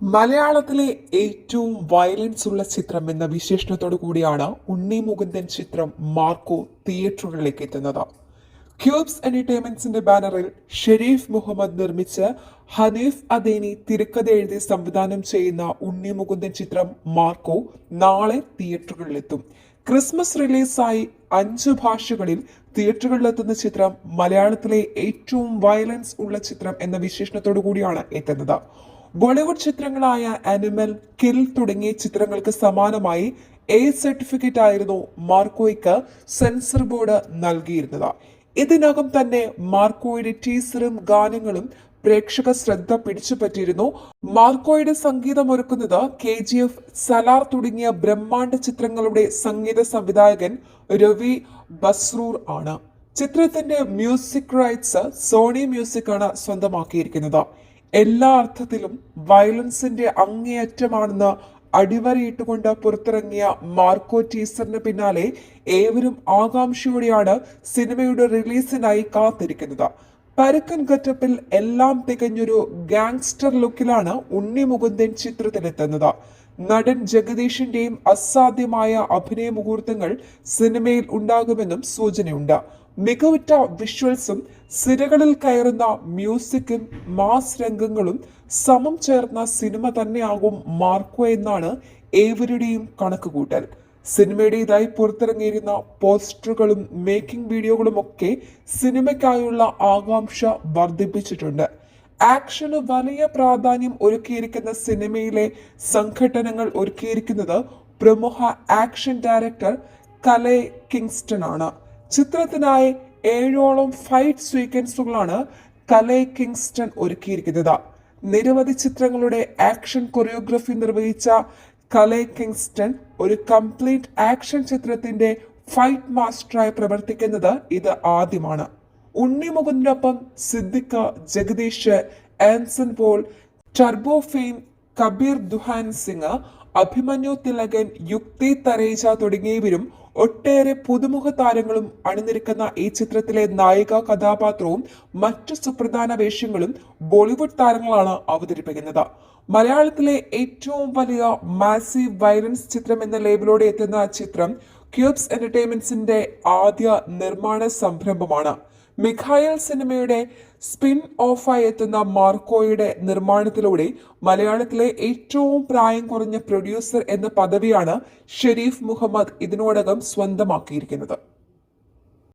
മലയാളത്തിലെ ഏറ്റവും വയലൻസ് ഉള്ള ചിത്രം എന്ന വിശേഷണത്തോടു കൂടിയാണ് ഉണ്ണി മുകുന്ദൻ ചിത്രം മാർക്കോ തിയേറ്ററുകളിലേക്ക് എത്തുന്നത്. ക്യൂബ്സ് എന്റർടൈൻമെന്റ്സിന്റെ ബാനറിൽ ഷെരീഫ് മുഹമ്മദ് നിർമ്മിച്ച് ഹനീഫ് അദേനി തിരക്കഥ എഴുതി സംവിധാനം ചെയ്യുന്ന ഉണ്ണി മുകുന്ദൻ ചിത്രം മാർക്കോ നാളെ തിയേറ്ററുകളിലെത്തും. ക്രിസ്മസ് റിലീസായി അഞ്ച് ഭാഷകളിൽ തിയേറ്ററുകളിലെത്തുന്ന ചിത്രം മലയാളത്തിലെ ഏറ്റവും വയലൻസ് ഉള്ള ചിത്രം എന്ന വിശേഷണത്തോടു കൂടിയാണ് എത്തുന്നത്. ബോളിവുഡ് ചിത്രങ്ങളായ അനിമൽ കിൽ തുടങ്ങിയ ചിത്രങ്ങൾക്ക് സമാനമായി എ സർട്ടിഫിക്കറ്റ് ആയിരുന്നു മാർക്കോയ്ക്ക് സെൻസർ ബോർഡ് നൽകിയിരുന്നത്. ഇതിനകം തന്നെ മാർക്കോയുടെ ടീസറും ഗാനങ്ങളും പ്രേക്ഷക ശ്രദ്ധ പിടിച്ചുപറ്റിയിരുന്നു. മാർക്കോയുടെ സംഗീതമൊരുക്കുന്നത് കെ ജി എഫ് സലാർ തുടങ്ങിയ ബ്രഹ്മാണ്ഡ ചിത്രങ്ങളുടെ സംഗീത സംവിധായകൻ രവി ബസ്രൂർ ആണ്. ചിത്രത്തിന്റെ മ്യൂസിക് റൈറ്റ്സ് സോണി മ്യൂസിക് ആണ് സ്വന്തമാക്കിയിരിക്കുന്നത്. എല്ലാ അർത്ഥത്തിലും വയലൻസിന്റെ അങ്ങേയറ്റമാണെന്ന് അടിവരയിട്ടുകൊണ്ട് പുറത്തിറങ്ങിയ മാർക്കോ ടീസറിന് പിന്നാലെ ഏവരും ആകാംക്ഷയോടെയാണ് സിനിമയുടെ റിലീസിനായി കാത്തിരിക്കുന്നത്. പരുക്കൻ ഗറ്റപ്പിൽ എല്ലാം തികഞ്ഞൊരു ഗാങ്സ്റ്റർ ലുക്കിലാണ് ഉണ്ണി മുകുന്ദൻ ചിത്രത്തിലെത്തുന്നത്. നടൻ ജഗദീഷിന്റെയും അസാധ്യമായ അഭിനയ മുഹൂർത്തങ്ങൾ സിനിമയിൽ ഉണ്ടാകുമെന്നും സൂചനയുണ്ട്. മികവുറ്റ വിഷ്വൽസും സിരകളിൽ കയറുന്ന മ്യൂസിക്കും മാസ് രംഗങ്ങളും സമം ചേർന്ന സിനിമ തന്നെയാകും മാർക്കോ എന്നാണ് ഏവരുടെയും കണക്കുകൂട്ടൽ. സിനിമയുടേതായി പുറത്തിറങ്ങിയിരുന്ന പോസ്റ്ററുകളും മേക്കിംഗ് വീഡിയോകളും ഒക്കെ സിനിമയ്ക്കായുള്ള ആകാംക്ഷ വർദ്ധിപ്പിച്ചിട്ടുണ്ട്. ആക്ഷന് വലിയ പ്രാധാന്യം ഒരുക്കിയിരിക്കുന്ന സിനിമയിലെ സംഘടനകൾ ഒരുക്കിയിരിക്കുന്നത് പ്രമുഖ ആക്ഷൻ ഡയറക്ടർ കലെ കിങ്സ്റ്റൺ ആണ് ചിത്രത്തിനായി ഏഴോളം ഫൈറ്റ് സീക്വൻസുകളാണ് കലെ കിങ്സ്റ്റൺ ഒരുക്കിയിരിക്കുന്നത്. നിരവധി ചിത്രങ്ങളുടെ ആക്ഷൻ കൊറിയോഗ്രഫി നിർവഹിച്ച കലെ കിങ്സ്റ്റൺ ഒരു കംപ്ലീറ്റ് ആക്ഷൻ ചിത്രത്തിന്റെ ഫൈറ്റ് മാസ്റ്ററായി പ്രവർത്തിക്കുന്നത് ഇത് ആദ്യമാണ്. ഉണ്ണി മുകുന്ദിനൊപ്പം സിദ്ദിഖ ജഗദീഷ് ആൻസൺ പോൾ ടർബോ ഫെയിം കബീർ ദുഹാൻ സിംഗ് അഭിമന്യു തിലകൻ യുക്തി തരേജ തുടങ്ങിയവരും ഒട്ടേറെ പുതുമുഖ താരങ്ങളും അണിനിരക്കുന്ന ഈ ചിത്രത്തിലെ നായിക കഥാപാത്രവും മറ്റു സുപ്രധാന വേഷങ്ങളും ബോളിവുഡ് താരങ്ങളാണ് അവതരിപ്പിക്കുന്നത്. മലയാളത്തിലെ ഏറ്റവും വലിയ മാസീവ് വയലൻസ് ചിത്രം എന്ന ലേബിലൂടെ എത്തുന്ന ചിത്രം ക്യൂബ്സ് എന്റർടൈൻമെന്റ്സിന്റെ ആദ്യ നിർമ്മാണ സംരംഭമാണ്. മിഖായൽ സിനിമയുടെ സ്പിൻ ഓഫായി എത്തുന്ന മാർക്കോയുടെ നിർമ്മാണത്തിലൂടെ മലയാളത്തിലെ ഏറ്റവും പ്രായം കുറഞ്ഞ പ്രൊഡ്യൂസർ എന്ന പദവിയാണ് ഷെരീഫ് മുഹമ്മദ് ഇതിനോടകം സ്വന്തമാക്കിയിരിക്കുന്നത്.